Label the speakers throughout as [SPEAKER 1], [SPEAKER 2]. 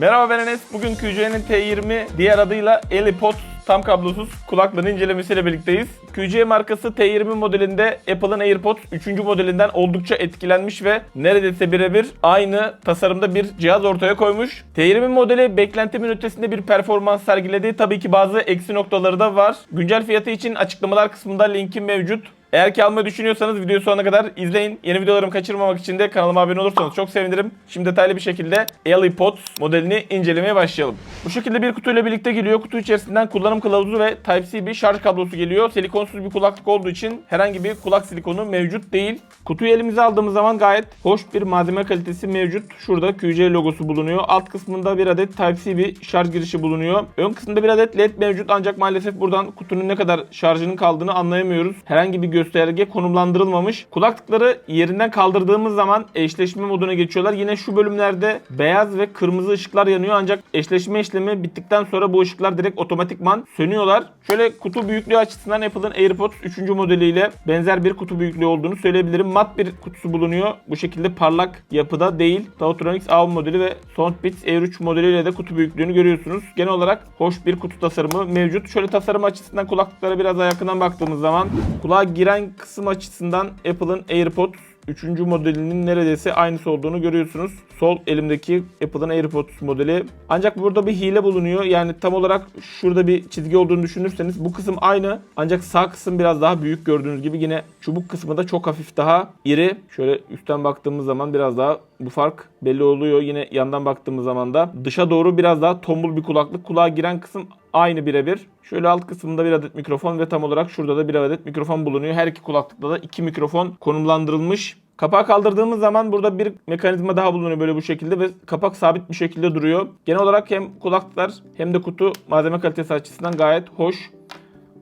[SPEAKER 1] Merhaba ben Enes. Bugün QC'nin T20 diğer adıyla AirPod tam kablosuz kulaklığın incelemesiyle birlikteyiz. QC markası T20 modelinde Apple'ın AirPods 3. modelinden oldukça etkilenmiş ve neredeyse birebir aynı tasarımda bir cihaz ortaya koymuş. T20 modeli beklentimin ötesinde bir performans sergiledi. Tabii ki bazı eksi noktaları da var. Güncel fiyatı için açıklamalar kısmında linkim mevcut. Eğer ki almayı düşünüyorsanız videoyu sonuna kadar izleyin. Yeni videolarımı kaçırmamak için de kanalıma abone olursanız çok sevinirim. Şimdi detaylı bir şekilde AirPods modelini incelemeye başlayalım. Bu şekilde bir kutuyla birlikte geliyor. Kutu içerisinden kullanım kılavuzu ve Type-C bir şarj kablosu geliyor. Silikonsuz bir kulaklık olduğu için herhangi bir kulak silikonu mevcut değil. Kutuyu elimize aldığımız zaman gayet hoş bir malzeme kalitesi mevcut. Şurada QC logosu bulunuyor. Alt kısmında bir adet Type-C bir şarj girişi bulunuyor. Ön kısmında bir adet LED mevcut ancak maalesef buradan kutunun ne kadar şarjının kaldığını anlayamıyoruz. Herhangi bir gösterge konumlandırılmamış. Kulaklıkları yerinden kaldırdığımız zaman eşleşme moduna geçiyorlar. Yine şu bölümlerde beyaz ve kırmızı ışıklar yanıyor ancak eşleşme işlemi bittikten sonra bu ışıklar direkt otomatikman sönüyorlar. Şöyle kutu büyüklüğü açısından Apple'ın AirPods 3. modeliyle benzer bir kutu büyüklüğü olduğunu söyleyebilirim. Mat bir kutusu bulunuyor. Bu şekilde parlak yapıda değil. Tautronics AV modeli ve Soundbits Air 3 modeliyle de kutu büyüklüğünü görüyorsunuz. Genel olarak hoş bir kutu tasarımı mevcut. Şöyle tasarım açısından kulaklıklara biraz daha yakından baktığımız zaman kulağa giren kısım açısından Apple'ın AirPods 3. modelinin neredeyse aynısı olduğunu görüyorsunuz. Sol elimdeki Apple'ın AirPods modeli. Ancak burada bir hile bulunuyor. Yani tam olarak şurada bir çizgi olduğunu düşünürseniz bu kısım aynı. Ancak sağ kısım biraz daha büyük gördüğünüz gibi. Yine çubuk kısmı da çok hafif daha iri. Şöyle üstten baktığımız zaman biraz daha bu fark belli oluyor. Yine yandan baktığımız zaman da dışa doğru biraz daha tombul bir kulaklık. Kulağa giren kısım aynı birebir. Şöyle alt kısmında bir adet mikrofon ve tam olarak şurada da bir adet mikrofon bulunuyor. Her iki kulaklıkta da iki mikrofon konumlandırılmış. Kapağı kaldırdığımız zaman burada bir mekanizma daha bulunuyor böyle bu şekilde ve kapak sabit bir şekilde duruyor. Genel olarak hem kulaklıklar hem de kutu malzeme kalitesi açısından gayet hoş.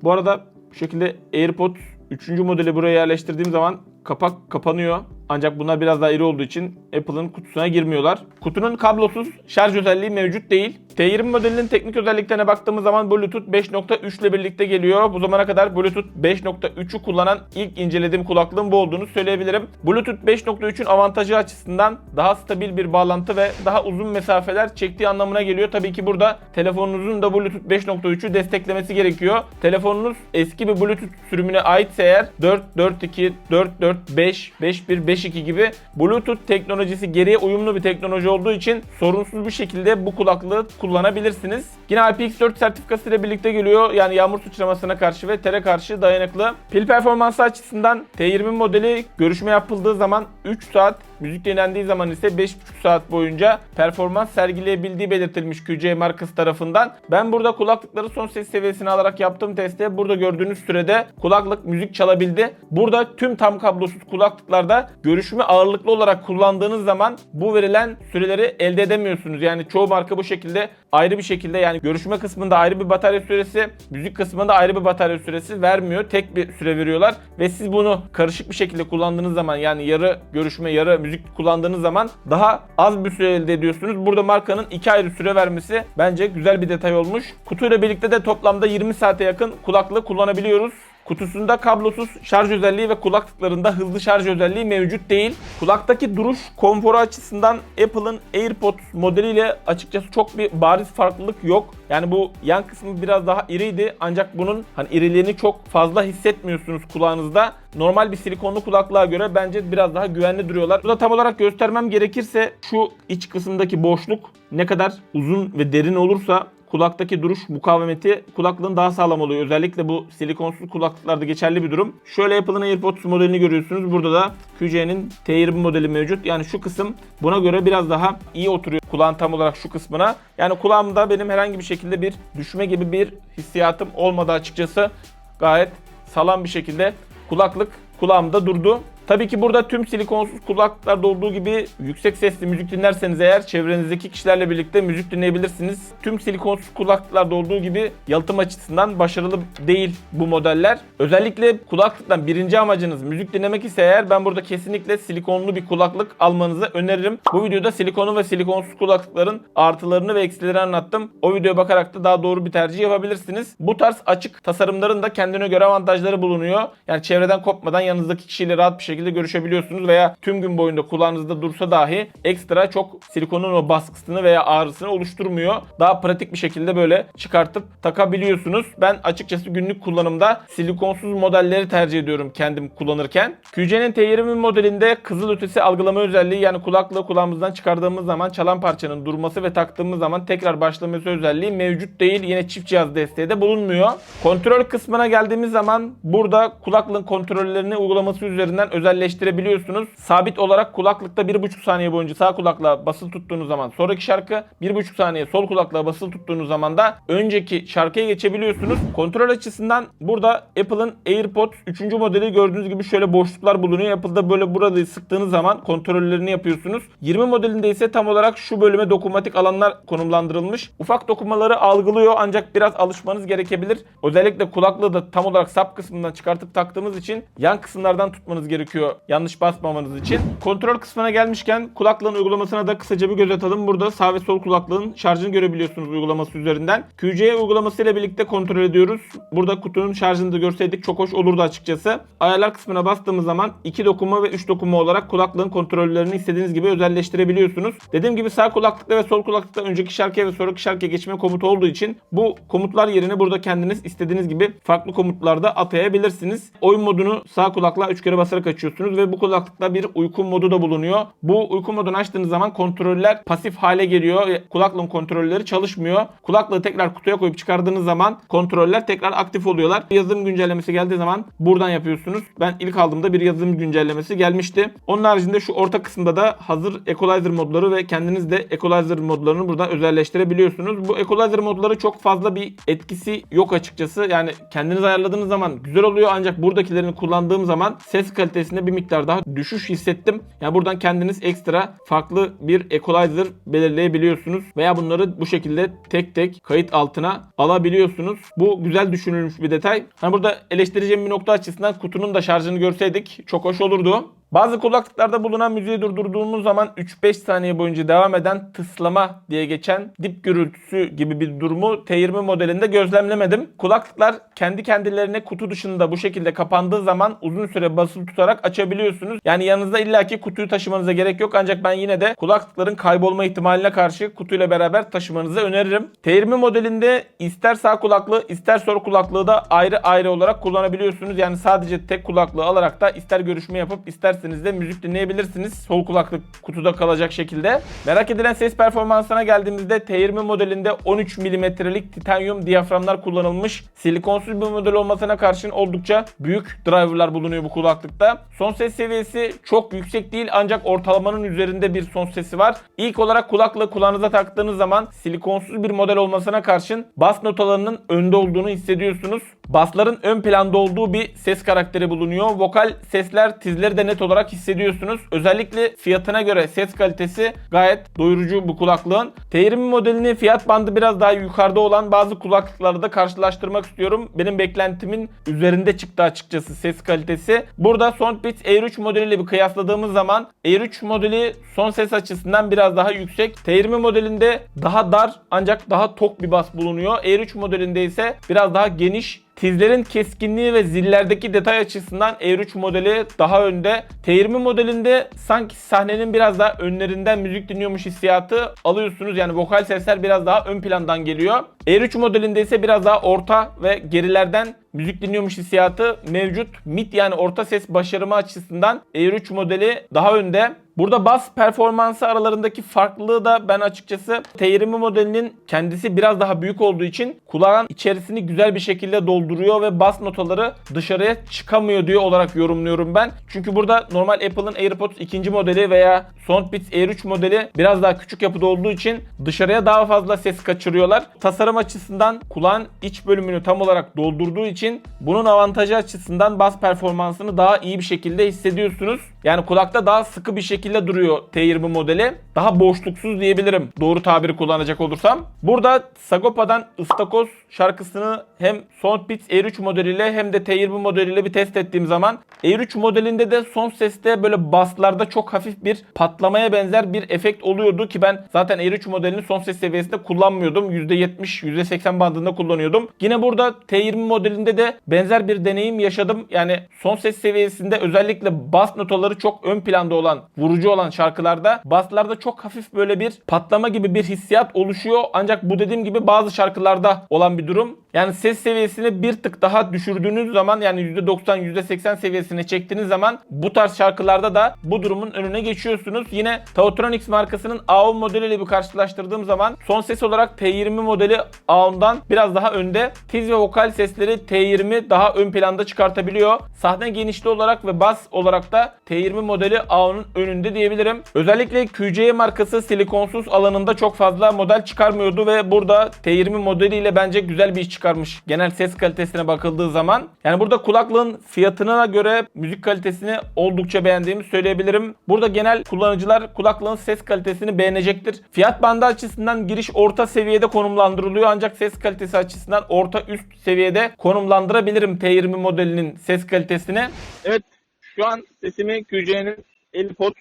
[SPEAKER 1] Bu arada bu şekilde AirPods 3. modeli buraya yerleştirdiğim zaman kapak kapanıyor. Ancak bunlar biraz daha iri olduğu için Apple'ın kutusuna girmiyorlar. Kutunun kablosuz şarj özelliği mevcut değil. T20 modelinin teknik özelliklerine baktığımız zaman Bluetooth 5.3 ile birlikte geliyor. Bu zamana kadar Bluetooth 5.3'ü kullanan ilk incelediğim kulaklığın bu olduğunu söyleyebilirim. Bluetooth 5.3'ün avantajı açısından daha stabil bir bağlantı ve daha uzun mesafeler çektiği anlamına geliyor. Tabii ki burada telefonunuzun da Bluetooth 5.3'ü desteklemesi gerekiyor. Telefonunuz eski bir Bluetooth sürümüne aitse eğer 4.4.2, 4.4.5, 5.1, 5.2 gibi Bluetooth teknolojisi geriye uyumlu bir teknoloji olduğu için sorunsuz bir şekilde bu kulaklığı kullanabilirsiniz. Yine IPX4 sertifikası ile birlikte geliyor. Yani yağmur sıçramasına karşı ve tere karşı dayanıklı. Pil performansı açısından T20 modeli görüşme yapıldığı zaman 3 saat, müzik dinlendiği zaman ise 5,5 saat boyunca performans sergileyebildiği belirtilmiş QC markası tarafından. Ben burada kulaklıkları son ses seviyesine alarak yaptığım testte burada gördüğünüz sürede kulaklık müzik çalabildi. Burada tüm tam kablosuz kulaklıklarda görüşme ağırlıklı olarak kullandığınız zaman bu verilen süreleri elde edemiyorsunuz. Yani çoğu marka bu şekilde ayrı bir şekilde yani görüşme kısmında ayrı bir batarya süresi, müzik kısmında ayrı bir batarya süresi vermiyor. Tek bir süre veriyorlar ve siz bunu karışık bir şekilde kullandığınız zaman yani yarı görüşme yarı müzik kullandığınız zaman daha az bir süre elde ediyorsunuz. Burada markanın iki ayrı süre vermesi bence güzel bir detay olmuş. Kutuyla birlikte de toplamda 20 saate yakın kulaklığı kullanabiliyoruz. Kutusunda kablosuz şarj özelliği ve kulaklıklarında hızlı şarj özelliği mevcut değil. Kulaktaki duruş konforu açısından Apple'ın AirPods modeliyle açıkçası çok bir bariz farklılık yok. Yani bu yan kısmı biraz daha iriydi ancak bunun hani iriliğini çok fazla hissetmiyorsunuz kulağınızda. Normal bir silikonlu kulaklığa göre bence biraz daha güvenli duruyorlar. Burada tam olarak göstermem gerekirse şu iç kısımdaki boşluk ne kadar uzun ve derin olursa kulaktaki duruş mukavemeti kulaklığın daha sağlam oluyor. Özellikle bu silikonsuz kulaklıklarda geçerli bir durum. Şöyle Apple'ın AirPods modelini görüyorsunuz. Burada da QC'nin T20 modeli mevcut. Yani şu kısım buna göre biraz daha iyi oturuyor kulağın tam olarak şu kısmına. Yani kulağımda benim herhangi bir şekilde bir düşme gibi bir hissiyatım olmadı açıkçası. Gayet sağlam bir şekilde kulaklık kulağımda durdu. Tabii ki burada tüm silikonsuz kulaklıklarda olduğu gibi yüksek sesli müzik dinlerseniz eğer çevrenizdeki kişilerle birlikte müzik dinleyebilirsiniz. Tüm silikonsuz kulaklıklarda olduğu gibi yalıtım açısından başarılı değil bu modeller. Özellikle kulaklıktan birinci amacınız müzik dinlemek ise eğer ben burada kesinlikle silikonlu bir kulaklık almanızı öneririm. Bu videoda silikonlu ve silikonsuz kulaklıkların artılarını ve eksilerini anlattım. O videoya bakarak da daha doğru bir tercih yapabilirsiniz. Bu tarz açık tasarımların da kendine göre avantajları bulunuyor. Yani çevreden kopmadan yanınızdaki kişiyle rahat bir şekilde şekilde görüşebiliyorsunuz veya tüm gün boyunca kulağınızda dursa dahi ekstra çok silikonun o baskısını veya ağrısını oluşturmuyor. Daha pratik bir şekilde böyle çıkartıp takabiliyorsunuz. Ben açıkçası günlük kullanımda silikonsuz modelleri tercih ediyorum kendim kullanırken. QC'nin T20 modelinde kızıl ötesi algılama özelliği yani kulaklığı kulağımızdan çıkardığımız zaman çalan parçanın durması ve taktığımız zaman tekrar başlaması özelliği mevcut değil. Yine çift cihaz desteği de bulunmuyor. Kontrol kısmına geldiğimiz zaman burada kulaklığın kontrollerini uygulaması üzerinden özelleştirebiliyorsunuz. Sabit olarak kulaklıkta 1,5 saniye boyunca sağ kulaklığa basılı tuttuğunuz zaman sonraki şarkı 1,5 saniye sol kulaklığa basılı tuttuğunuz zaman da önceki şarkıya geçebiliyorsunuz. Kontrol açısından burada Apple'ın AirPods 3. modeli gördüğünüz gibi şöyle boşluklar bulunuyor. Apple'da böyle burada sıktığınız zaman kontrollerini yapıyorsunuz. 20 modelinde ise tam olarak şu bölüme dokunmatik alanlar konumlandırılmış. Ufak dokunmaları algılıyor ancak biraz alışmanız gerekebilir. Özellikle kulaklığı da tam olarak sap kısmından çıkartıp taktığımız için yan kısımlardan tutmanız gerekiyor. Yanlış basmamanız için. Kontrol kısmına gelmişken kulaklığın uygulamasına da kısaca bir göz atalım. Burada sağ ve sol kulaklığın şarjını görebiliyorsunuz uygulaması üzerinden. QC uygulaması ile birlikte kontrol ediyoruz. Burada kutunun şarjını da görseydik çok hoş olurdu açıkçası. Ayarlar kısmına bastığımız zaman 2 dokunma ve 3 dokunma olarak kulaklığın kontrollerini istediğiniz gibi özelleştirebiliyorsunuz. Dediğim gibi sağ kulaklıkta ve sol kulaklıkta önceki şarkıya ve sonraki şarkıya geçme komutu olduğu için bu komutlar yerine burada kendiniz istediğiniz gibi farklı komutlarda atayabilirsiniz. Oyun modunu sağ kulakla 3 kere basarak açıyorsunuz ve bu kulaklıkta bir uyku modu da bulunuyor. Bu uyku modunu açtığınız zaman kontroller pasif hale geliyor. ve Kulaklığın kontrolleri çalışmıyor. Kulaklığı tekrar kutuya koyup çıkardığınız zaman kontroller tekrar aktif oluyorlar. Yazılım güncellemesi geldiği zaman buradan yapıyorsunuz. Ben ilk aldığımda bir yazılım güncellemesi gelmişti. Onun haricinde şu orta kısımda da hazır equalizer modları ve kendiniz de equalizer modlarını buradan özelleştirebiliyorsunuz. Bu equalizer modları çok fazla bir etkisi yok açıkçası. Yani kendiniz ayarladığınız zaman güzel oluyor ancak buradakilerini kullandığım zaman ses kalitesinde bir miktar daha düşüş hissettim. Yani buradan kendiniz ekstra farklı bir equalizer belirleyebiliyorsunuz veya bunları bu şekilde tek tek kayıt altına alabiliyorsunuz. Bu güzel düşünülmüş bir detay. Hani burada eleştireceğim bir nokta açısından kutunun da şarjını görseydik çok hoş olurdu. Bazı kulaklıklarda bulunan müziği durdurduğumuz zaman 3-5 saniye boyunca devam eden tıslama diye geçen dip gürültüsü gibi bir durumu T20 modelinde gözlemlemedim. Kulaklıklar kendi kendilerine kutu dışında bu şekilde kapandığı zaman uzun süre basılı tutarak açabiliyorsunuz. Yani yanınızda illaki kutuyu taşımanıza gerek yok ancak ben yine de kulaklıkların kaybolma ihtimaline karşı kutuyla beraber taşımanızı öneririm. T20 modelinde ister sağ kulaklığı ister sol kulaklığı da ayrı ayrı olarak kullanabiliyorsunuz. Yani sadece tek kulaklığı alarak da ister görüşme yapıp isterseniz de müzik dinleyebilirsiniz. Sol kulaklık kutuda kalacak şekilde. Merak edilen ses performansına geldiğimizde T20 modelinde 13 mm'lik titanyum diyaframlar kullanılmış. Silikonsuz bir model olmasına karşın oldukça büyük driverlar bulunuyor bu kulaklıkta. Son ses seviyesi çok yüksek değil ancak ortalamanın üzerinde bir son sesi var. İlk olarak kulaklığı kulağınıza taktığınız zaman silikonsuz bir model olmasına karşın bas notalarının önde olduğunu hissediyorsunuz. Basların ön planda olduğu bir ses karakteri bulunuyor. Vokal sesler, tizleri de net olarak hissediyorsunuz. Özellikle fiyatına göre ses kalitesi gayet doyurucu bu kulaklığın. T20 modelini fiyat bandı biraz daha yukarıda olan bazı kulaklıkları da karşılaştırmak istiyorum. Benim beklentimin üzerinde çıktı açıkçası ses kalitesi. Burada Soundbeats Air 3 modeliyle bir kıyasladığımız zaman Air 3 modeli son ses açısından biraz daha yüksek. T20 modelinde daha dar ancak daha tok bir bas bulunuyor. Air 3 modelinde ise biraz daha geniş Tizlerin keskinliği ve zillerdeki detay açısından Air 3 modeli daha önde. T20 modelinde sanki sahnenin biraz daha önlerinden müzik dinliyormuş hissiyatı alıyorsunuz. Yani vokal sesler biraz daha ön plandan geliyor. Air 3 modelinde ise biraz daha orta ve gerilerden müzik dinliyormuş hissiyatı mevcut. Mid yani orta ses başarımı açısından Air 3 modeli daha önde. Burada bas performansı aralarındaki farklılığı da ben açıkçası T20 modelinin kendisi biraz daha büyük olduğu için kulağın içerisini güzel bir şekilde dolduruyor ve bas notaları dışarıya çıkamıyor diye olarak yorumluyorum ben. Çünkü burada normal Apple'ın AirPods 2. modeli veya Soundbeats Air 3 modeli biraz daha küçük yapıda olduğu için dışarıya daha fazla ses kaçırıyorlar. Tasarım açısından kulağın iç bölümünü tam olarak doldurduğu için bunun avantajı açısından bas performansını daha iyi bir şekilde hissediyorsunuz. Yani kulakta daha sıkı bir şekilde şekilde duruyor T20 modeli. Daha boşluksuz diyebilirim doğru tabiri kullanacak olursam. Burada Sagopa'dan Istakoz şarkısını hem Soundbeats Air3 modeliyle hem de T20 modeliyle bir test ettiğim zaman Air3 modelinde de son seste böyle basslarda çok hafif bir patlamaya benzer bir efekt oluyordu ki ben zaten Air3 modelini son ses seviyesinde kullanmıyordum. %70, %80 bandında kullanıyordum. Yine burada T20 modelinde de benzer bir deneyim yaşadım. Yani son ses seviyesinde özellikle bas notaları çok ön planda olan, vurucu olan şarkılarda basslarda çok hafif böyle bir patlama gibi bir hissiyat oluşuyor. Ancak bu dediğim gibi bazı şarkılarda olan bir durum. Yani ses seviyesini bir tık daha düşürdüğünüz zaman yani %90, %80 seviyesine çektiğiniz zaman bu tarz şarkılarda da bu durumun önüne geçiyorsunuz. Yine Tautronics markasının AOM modeliyle bir karşılaştırdığım zaman son ses olarak T20 modeli AOM'dan biraz daha önde. Tiz ve vokal sesleri T20 daha ön planda çıkartabiliyor. Sahne genişliği olarak ve bas olarak da T20 modeli AOM'un önünde diyebilirim. Özellikle QC markası silikonsuz alanında çok fazla model çıkarmıyordu ve burada T20 modeliyle bence güzel bir iş çıkarmış. Genel ses kalitesine bakıldığı zaman. Yani burada kulaklığın fiyatına göre müzik kalitesini oldukça beğendiğimi söyleyebilirim. Burada genel kullanıcılar kulaklığın ses kalitesini beğenecektir. Fiyat bandı açısından giriş orta seviyede konumlandırılıyor ancak ses kalitesi açısından orta üst seviyede konumlandırabilirim T20 modelinin ses kalitesini. Evet şu an sesimi QC'nin 50 pot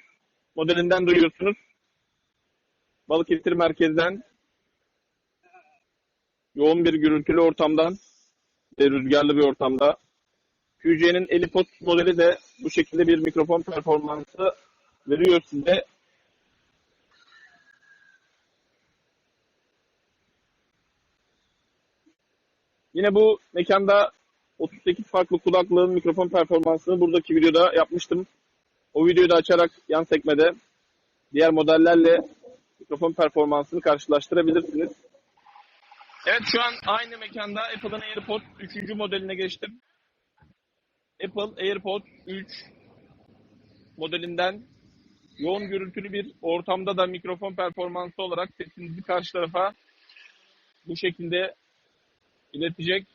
[SPEAKER 1] modelinden duyuyorsunuz. Balıkesir merkezden yoğun bir gürültülü ortamdan ve rüzgarlı bir ortamda. QC'nin 50 pot modeli de bu şekilde bir mikrofon performansı veriyor size. Yine bu mekanda 38 farklı kulaklığın mikrofon performansını buradaki videoda yapmıştım. O videoyu da açarak yan sekmede diğer modellerle mikrofon performansını karşılaştırabilirsiniz. Evet şu an aynı mekanda Apple'ın AirPods 3. modeline geçtim. Apple AirPods 3 modelinden yoğun gürültülü bir ortamda da mikrofon performansı olarak sesinizi karşı tarafa bu şekilde iletecek.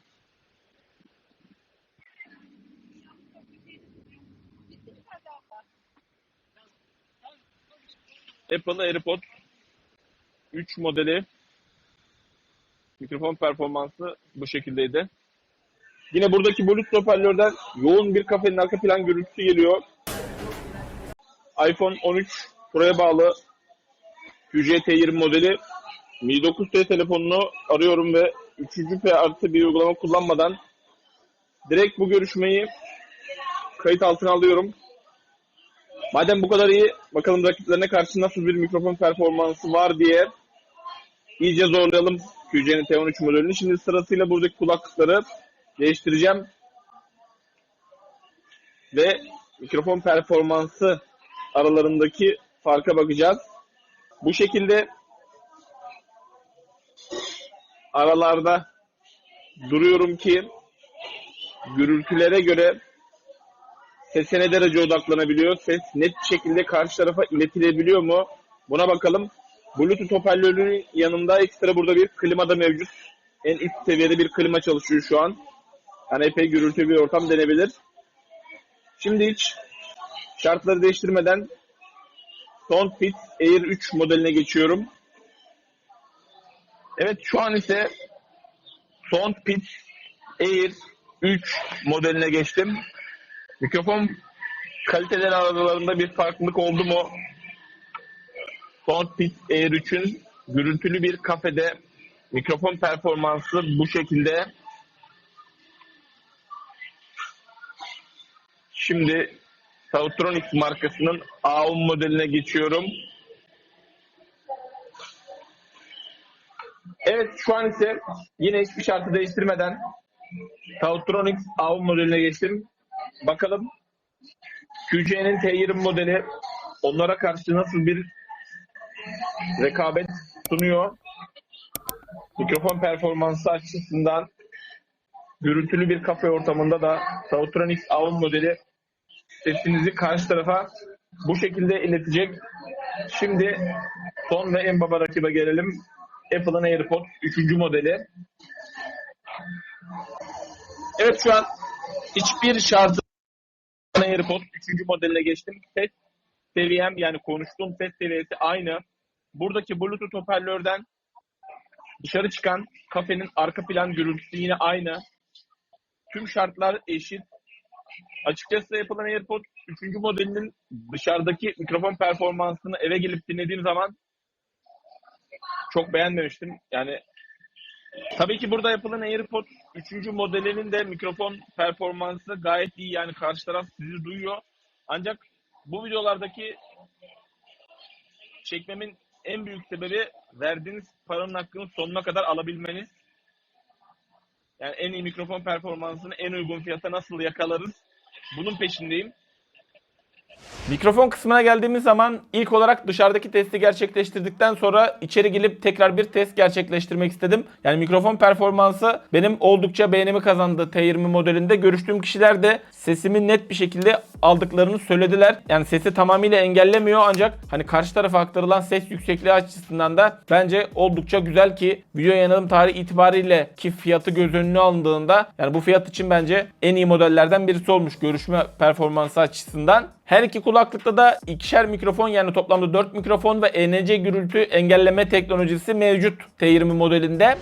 [SPEAKER 1] Apple AirPods 3 modeli mikrofon performansı bu şekildeydi. Yine buradaki Bluetooth hoparlörden yoğun bir kafenin arka plan gürültüsü geliyor. iPhone 13 Pro'ya bağlı QCT20 modeli Mi 9T telefonunu arıyorum ve 3. P artı bir uygulama kullanmadan direkt bu görüşmeyi kayıt altına alıyorum. Madem bu kadar iyi, bakalım rakiplerine karşı nasıl bir mikrofon performansı var diye iyice zorlayalım QC'nin T13 modelini. Şimdi sırasıyla buradaki kulaklıkları değiştireceğim. Ve mikrofon performansı aralarındaki farka bakacağız. Bu şekilde aralarda duruyorum ki gürültülere göre sese ne derece odaklanabiliyor, ses net bir şekilde karşı tarafa iletilebiliyor mu? Buna bakalım. Bluetooth hoparlörünün yanında ekstra burada bir klima da mevcut. En üst seviyede bir klima çalışıyor şu an. Yani epey gürültü bir ortam denebilir. Şimdi hiç şartları değiştirmeden Soundfit Air 3 modeline geçiyorum. Evet şu an ise Soundfit Air 3 modeline geçtim. Mikrofon kaliteleri aralarında bir farklılık oldu mu? Soundfit Air 3'ün gürültülü bir kafede mikrofon performansı bu şekilde. Şimdi Sautronics markasının AUM modeline geçiyorum. Evet şu an ise yine hiçbir şartı değiştirmeden Sautronics AUM modeline geçtim. Bakalım QC'nin T20 modeli onlara karşı nasıl bir rekabet sunuyor. Mikrofon performansı açısından gürültülü bir kafe ortamında da Sautronics AUM modeli sesinizi karşı tarafa bu şekilde iletecek. Şimdi son ve en baba rakibe gelelim. Apple'ın AirPods 3. modeli. Evet şu an hiçbir şartı AirPods 3. modeline geçtim. Ses seviyem yani konuştuğum ses seviyesi aynı. Buradaki Bluetooth hoparlörden dışarı çıkan kafenin arka plan gürültüsü yine aynı. Tüm şartlar eşit. Açıkçası yapılan AirPods 3. modelinin dışarıdaki mikrofon performansını eve gelip dinlediğim zaman çok beğenmemiştim. Yani tabii ki burada yapılan AirPods 3. modelinin de mikrofon performansı gayet iyi. Yani karşı taraf sizi duyuyor. Ancak bu videolardaki çekmemin en büyük sebebi verdiğiniz paranın hakkını sonuna kadar alabilmeniz. Yani en iyi mikrofon performansını en uygun fiyata nasıl yakalarız? Bunun peşindeyim. Mikrofon kısmına geldiğimiz zaman ilk olarak dışarıdaki testi gerçekleştirdikten sonra içeri gelip tekrar bir test gerçekleştirmek istedim. Yani mikrofon performansı benim oldukça beğenimi kazandı T20 modelinde. Görüştüğüm kişiler de sesimi net bir şekilde aldıklarını söylediler. Yani sesi tamamıyla engellemiyor ancak hani karşı tarafa aktarılan ses yüksekliği açısından da bence oldukça güzel ki video yanılım tarihi itibariyle ki fiyatı göz önüne alındığında yani bu fiyat için bence en iyi modellerden birisi olmuş görüşme performansı açısından. Her iki kulaklıkta da ikişer mikrofon yani toplamda 4 mikrofon ve ENC gürültü engelleme teknolojisi mevcut T20 modelinde.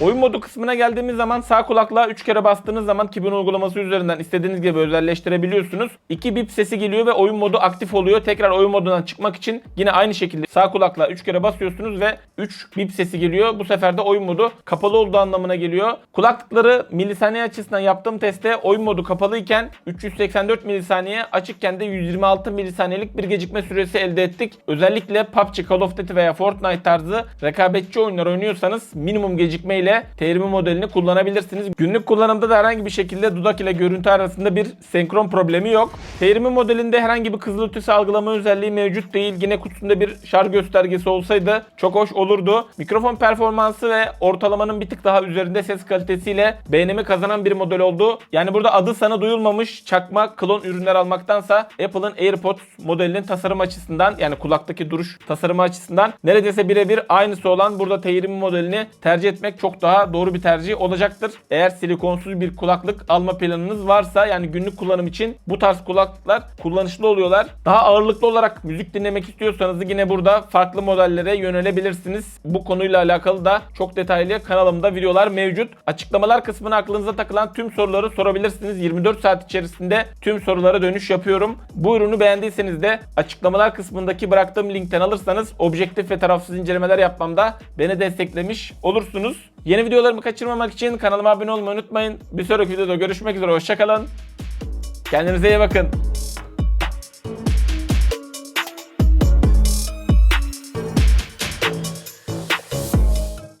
[SPEAKER 1] Oyun modu kısmına geldiğimiz zaman sağ kulaklığa 3 kere bastığınız zaman Kibun uygulaması üzerinden istediğiniz gibi özelleştirebiliyorsunuz. 2 bip sesi geliyor ve oyun modu aktif oluyor. Tekrar oyun modundan çıkmak için yine aynı şekilde sağ kulaklığa 3 kere basıyorsunuz ve 3 bip sesi geliyor. Bu sefer de oyun modu kapalı olduğu anlamına geliyor. Kulaklıkları milisaniye açısından yaptığım testte oyun modu kapalıyken 384 milisaniye açıkken de 126 milisaniyelik bir gecikme süresi elde ettik. Özellikle PUBG, Call of Duty veya Fortnite tarzı rekabetçi oyunlar oynuyorsanız minimum gecikme T20 modelini kullanabilirsiniz. Günlük kullanımda da herhangi bir şekilde dudak ile görüntü arasında bir senkron problemi yok. T20 modelinde herhangi bir kızılötesi algılama özelliği mevcut değil. Yine kutusunda bir şarj göstergesi olsaydı çok hoş olurdu. Mikrofon performansı ve ortalamanın bir tık daha üzerinde ses kalitesiyle beğenimi kazanan bir model oldu. Yani burada adı sana duyulmamış çakma klon ürünler almaktansa Apple'ın AirPods modelinin tasarım açısından yani kulaktaki duruş tasarımı açısından neredeyse birebir aynısı olan burada T20 modelini tercih etmek daha doğru bir tercih olacaktır. Eğer silikonsuz bir kulaklık alma planınız varsa yani günlük kullanım için bu tarz kulaklıklar kullanışlı oluyorlar. Daha ağırlıklı olarak müzik dinlemek istiyorsanız yine burada farklı modellere yönelebilirsiniz. Bu konuyla alakalı da çok detaylı kanalımda videolar mevcut. Açıklamalar kısmına aklınıza takılan tüm soruları sorabilirsiniz. 24 saat içerisinde tüm sorulara dönüş yapıyorum. Bu ürünü beğendiyseniz de açıklamalar kısmındaki bıraktığım linkten alırsanız objektif ve tarafsız incelemeler yapmamda beni desteklemiş olursunuz. Yeni videolarımı kaçırmamak için kanalıma abone olmayı unutmayın. Bir sonraki videoda görüşmek üzere. Hoşçakalın. Kendinize iyi bakın.